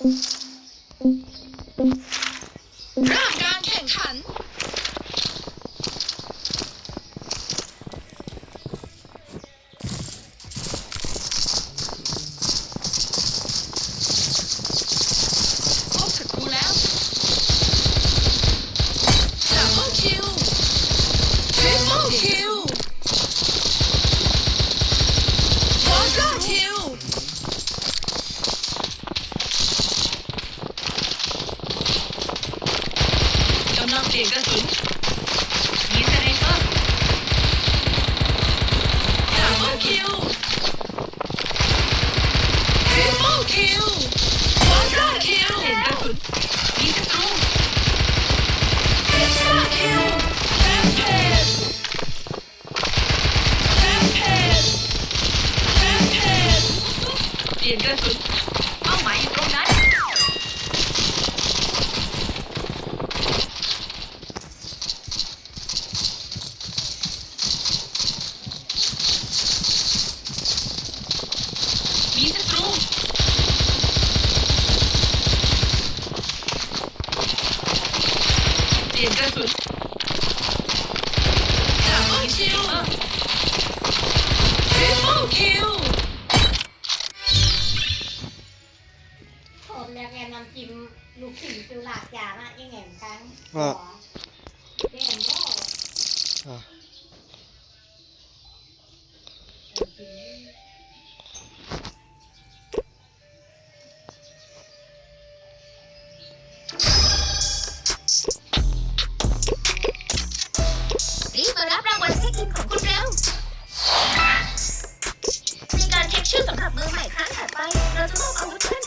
เริ่มก สียนกระสุนมีสไนเปอร์ดับเบิลคิวทริปเปิลคิวควอเตอร์คิวเสียนกระสุนมีศัตรูเอ็กซ์ตร้าคิวแรมเพจแรมเพจแรมเพจเปลี่ยนกระสุนเป้าหมายอยู่ตรงนั้น มีศัตรู เปลี่ยนกระสุนดับเบิลคิวทริปเปิลคิวผมแล้วแกนำจิ้มลูกชิ้นจุลาดยานะยังไงกันว่าเด่นก็ อะ I'm